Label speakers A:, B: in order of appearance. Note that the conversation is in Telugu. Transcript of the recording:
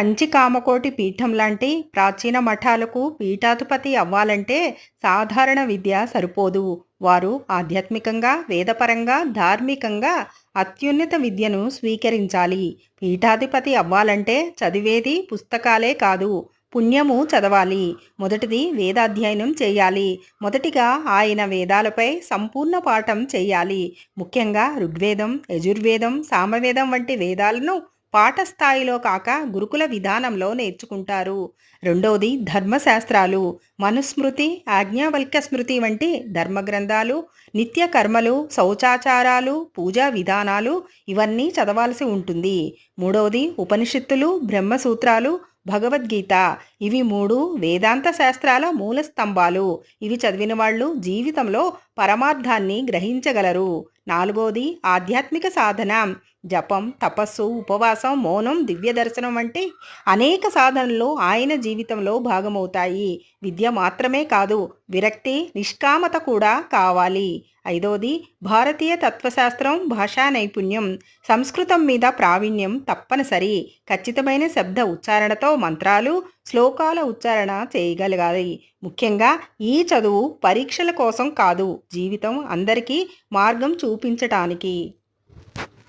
A: కంచి కామకోటి పీఠం లాంటి ప్రాచీన మఠాలకు పీఠాధిపతి అవ్వాలంటే సాధారణ విద్య సరిపోదు. వారు ఆధ్యాత్మికంగా వేదపరంగా ధార్మికంగా అత్యున్నత విద్యను స్వీకరించాలి. పీఠాధిపతి అవ్వాలంటే చదివేది పుస్తకాలే కాదు పుణ్యము చదవాలి. మొదటిది వేదాధ్యయనం చేయాలి. మొదటిగా ఆయన వేదాలపై సంపూర్ణ పాఠం చేయాలి. ముఖ్యంగా ఋగ్వేదం యజుర్వేదం సామవేదం వంటి వేదాలను పాఠస్థాయిలో కాక గురుకుల విధానంలో నేర్చుకుంటారు. రెండవది ధర్మశాస్త్రాలు. మనుస్మృతి ఆజ్ఞావల్క్య స్మృతి వంటి ధర్మగ్రంథాలు నిత్య కర్మలు శౌచాచారాలు పూజా విధానాలు ఇవన్నీ చదవాల్సి ఉంటుంది. మూడవది ఉపనిషత్తులు బ్రహ్మసూత్రాలు భగవద్గీత. ఇవి మూడు వేదాంత శాస్త్రాల మూల స్తంభాలు. ఇవి చదివిన వాళ్ళు జీవితంలో పరమార్థాన్ని గ్రహించగలరు. నాలుగోది ఆధ్యాత్మిక సాధన. జపం తపస్సు ఉపవాసం మౌనం దివ్య దర్శనం వంటి అనేక సాధనలు ఆయన జీవితంలో భాగమవుతాయి. విద్య మాత్రమే కాదు విరక్తి నిష్కామత కూడా కావాలి. ఐదోది భారతీయ తత్వశాస్త్రం భాషా నైపుణ్యం. సంస్కృతం మీద ప్రావీణ్యం తప్పనిసరి. ఖచ్చితమైన శబ్ద ఉచ్చారణతో మంత్రాలు శ్లోకాల ఉచ్చారణ చేయగలగాలి. ముఖ్యంగా ఈ చదువు పరీక్షల కోసం కాదు జీవితం అందరికీ మార్గం చూపించటానికి.